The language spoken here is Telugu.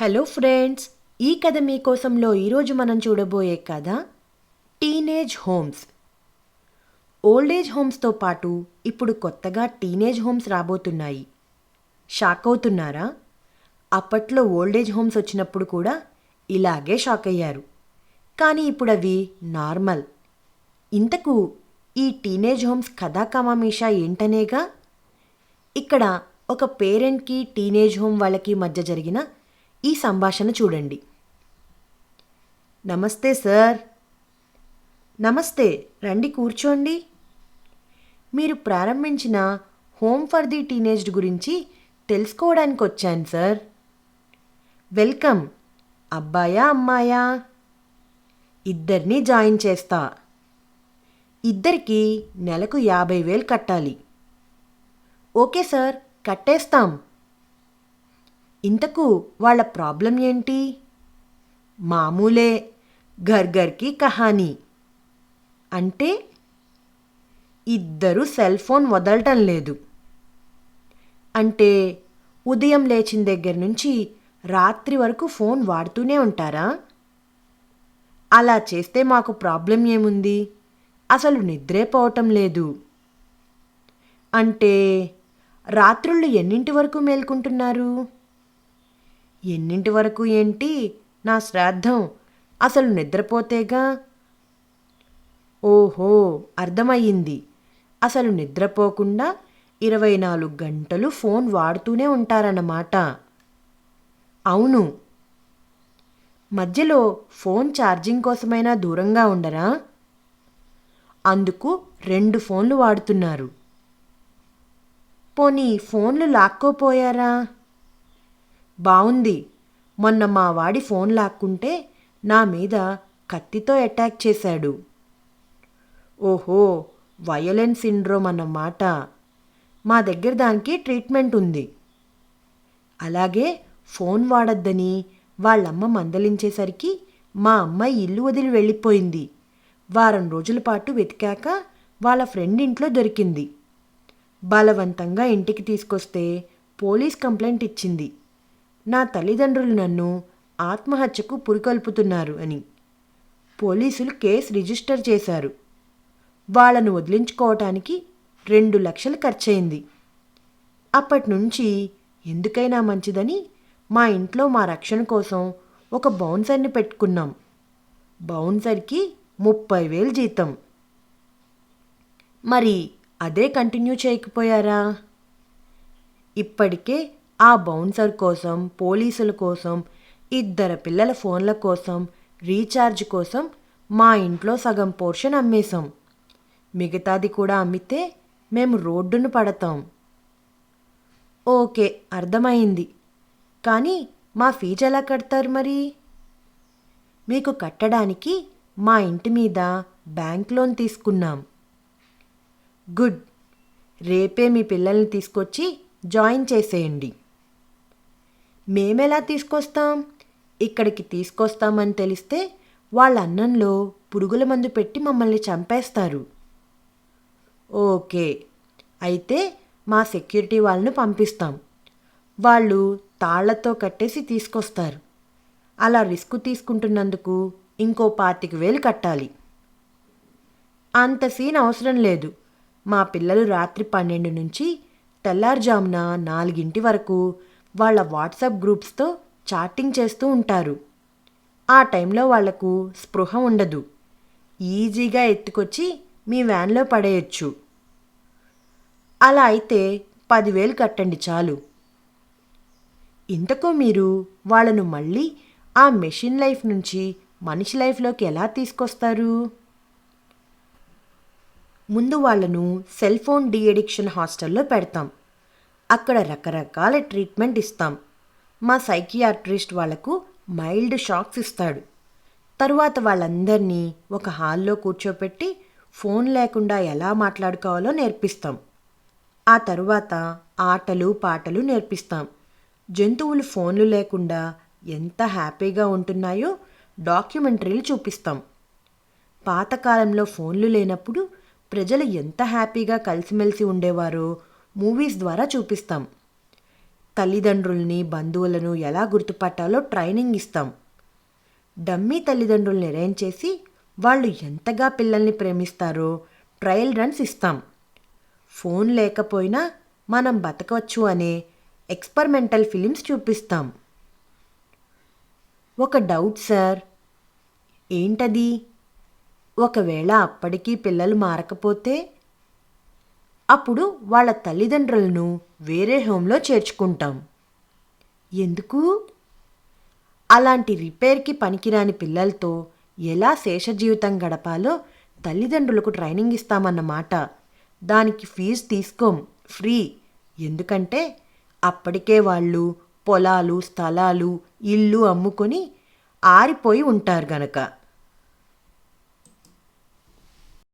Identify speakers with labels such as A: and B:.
A: హలో ఫ్రెండ్స్ ఈ కథ మీకోసంలో ఈరోజు మనం చూడబోయే కథ టీనేజ్ హోమ్స్. ఓల్డ్ ఏజ్ హోమ్స్తో పాటు ఇప్పుడు కొత్తగా టీనేజ్ హోమ్స్ రాబోతున్నాయి. షాక్ అవుతున్నారా? అప్పట్లో ఓల్డ్ ఏజ్ హోమ్స్ వచ్చినప్పుడు కూడా ఇలాగే షాక్ అయ్యారు. కానీ ఇప్పుడు అవి నార్మల్. ఇంతకు ఈ టీనేజ్ హోమ్స్ కథాకమామేషా ఏంటనేగా? ఇక్కడ ఒక పేరెంట్కి టీనేజ్ హోమ్ వాళ్ళకి మధ్య జరిగిన ఈ సంభాషణ చూడండి. నమస్తే సార్. నమస్తే రండి కూర్చోండి. మీరు ప్రారంభించిన హోమ్ ఫర్ ది టీనేజ్డ్ గురించి తెలుసుకోవడానికి వచ్చాను సార్. వెల్కమ్ అబ్బాయా అమ్మాయా? ఇద్దరిని జాయిన్ చేస్తా. ఇద్దరికి నెలకు యాభై వేలు కట్టాలి. ఓకే సార్ కట్టేస్తాం. ఇంతకు వాళ్ళ ప్రాబ్లం ఏంటి? మామూలే ఘర్ఘర్కి కహానీ. అంటే ఇద్దరు సెల్ ఫోన్ వదలటం లేదు. అంటే ఉదయం లేచిన దగ్గర నుంచి రాత్రి వరకు ఫోన్ వాడుతూనే ఉంటారా? అలా చేస్తే మాకు ప్రాబ్లం ఏముంది? అసలు నిద్రే పోవటం లేదు. అంటే రాత్రుళ్ళు ఎన్నింటి వరకు మేల్కుంటున్నారు? ఎన్నింటి వరకు ఏంటి? నా శ్రాద్ధం. అసలు నిద్రపోతేగా? ఓహో అర్థమయ్యింది. అసలు నిద్రపోకుండా ఇరవై నాలుగు గంటలు ఫోన్ వాడుతూనే ఉంటారన్నమాట. అవును. మధ్యలో ఫోన్ ఛార్జింగ్ కోసమైనా దూరంగా ఉండరా? అందుకు రెండు ఫోన్లు వాడుతున్నారు. పోనీ ఫోన్లు లాక్కోపోయారా? బావుంది. మొన్న మా వాడి ఫోన్ లాక్కుంటే నా మీద కత్తితో అటాక్ చేశాడు. ఓహో వయోలెన్స్ సిండ్రోమ్ అన్నమాట మా దగ్గర దానికి ట్రీట్మెంట్ ఉంది. అలాగే ఫోన్ వాడొద్దని వాళ్ళమ్మ మందలించేసరికి మా అమ్మాయి ఇల్లు వదిలి వెళ్ళిపోయింది. వారం రోజుల పాటు వెతికాక వాళ్ళ ఫ్రెండ్ ఇంట్లో దొరికింది. బలవంతంగా ఇంటికి తీసుకొస్తే పోలీస్ కంప్లైంట్ ఇచ్చింది. నా తల్లిదండ్రులు నన్ను ఆత్మహత్యకు పురికొల్పుతున్నారు అని పోలీసులు కేసు రిజిస్టర్ చేశారు. వాళ్ళను వదిలించుకోవటానికి రెండు లక్షలు ఖర్చయింది. అప్పటి నుంచి ఎందుకైనా మంచిదని మా ఇంట్లో మా రక్షణ కోసం ఒక బౌన్సర్ని పెట్టుకున్నాం. బౌన్సర్కి ముప్పై వేలు జీతం. మరి అదే కంటిన్యూ చేయకపోయారా? ఇప్పటికే ఆ బౌన్సర్ కోసం పోలీసుల కోసం ఇద్దరు పిల్లల ఫోన్ల కోసం రీఛార్జ్ కోసం మా ఇంట్లో సగం పోర్షన్ అమ్మేశాం. మిగతాది కూడా అమ్మితే మేము రోడ్డును పడతాం. ఓకే అర్థమైంది. కానీ మా ఫీజు ఎలా కడతారు మరి? మీకు కట్టడానికి మా ఇంటి మీద బ్యాంక్ లోన్ తీసుకున్నాం. గుడ్. రేపే మీ పిల్లల్ని తీసుకొచ్చి జాయిన్ చేసేయండి. మేమెలా తీసుకొస్తాం? ఇక్కడికి తీసుకొస్తామని తెలిస్తే వాళ్ళ అన్నంలో పురుగుల మందు పెట్టి మమ్మల్ని చంపేస్తారు. ఓకే. అయితే మా సెక్యూరిటీ వాళ్ళను పంపిస్తాం. వాళ్ళు తాళ్ళతో కట్టేసి తీసుకొస్తారు. అలా రిస్క్ తీసుకుంటున్నందుకు ఇంకో పాతిక వేలు కట్టాలి. అంత సీన్ అవసరం లేదు. మా పిల్లలు రాత్రి పన్నెండు నుంచి తెల్లారుజామున నాలుగింటి వరకు వాళ్ళ వాట్సాప్ గ్రూప్స్తో చాటింగ్ చేస్తూ ఉంటారు. ఆ టైంలో వాళ్ళకు స్పృహ ఉండదు. ఈజీగా ఎత్తుకొచ్చి మీ వ్యాన్లో పడేయచ్చు. అలా అయితే పదివేలు కట్టండి చాలు. ఇంతకు మీరు వాళ్ళను మళ్ళీ ఆ మెషిన్ లైఫ్ నుంచి మనిషి లైఫ్లోకి ఎలా తీసుకొస్తారు? ముందు వాళ్ళను సెల్ ఫోన్ డీ అడిక్షన్ హాస్టల్లో పెడతాం. అక్కడ రకరకాల ట్రీట్మెంట్ ఇస్తాం. మా సైకియాట్రిస్ట్ వాళ్ళకు మైల్డ్ షాక్స్ ఇస్తాడు. తరువాత వాళ్ళందరినీ ఒక హాల్లో కూర్చోపెట్టి ఫోన్ లేకుండా ఎలా మాట్లాడుకోవాలో నేర్పిస్తాం. ఆ తరువాత ఆటలు పాటలు నేర్పిస్తాం. జంతువులు ఫోన్లు లేకుండా ఎంత హ్యాపీగా ఉంటున్నాయో డాక్యుమెంటరీలు చూపిస్తాం. పాతకాలంలో ఫోన్లు లేనప్పుడు ప్రజలు ఎంత హ్యాపీగా కలిసిమెలిసి ఉండేవారో మూవీస్ ద్వారా చూపిస్తాం. తల్లిదండ్రుల్ని బంధువులను ఎలా గుర్తుపట్టాలో ట్రైనింగ్ ఇస్తాం. డమ్మీ తల్లిదండ్రుల్ని అరేంజ్ చేసి వాళ్ళు ఎంతగా పిల్లల్ని ప్రేమిస్తారో ట్రయల్ రన్స్ ఇస్తాం. ఫోన్ లేకపోయినా మనం బతకవచ్చు అనే ఎక్స్పెరిమెంటల్ ఫిలిమ్స్ చూపిస్తాం. ఒక డౌట్ సార్ ఏంటది? ఒకవేళ అప్పటికీ పిల్లలు మారకపోతే అప్పుడు వాళ్ళ తల్లిదండ్రులను వేరే హోంలో చేర్చుకుంటాం. ఎందుకు? అలాంటి రిపేర్కి పనికిరాని పిల్లలతో ఎలా శేష జీవితం గడపాలో తల్లిదండ్రులకు ట్రైనింగ్ ఇస్తామన్నమాట దానికి ఫీజు తీసుకోం ఫ్రీ. ఎందుకంటే అప్పటికే వాళ్ళు పొలాలు స్థలాలు ఇల్లు అమ్ముకొని ఆరిపోయి ఉంటారు గనక.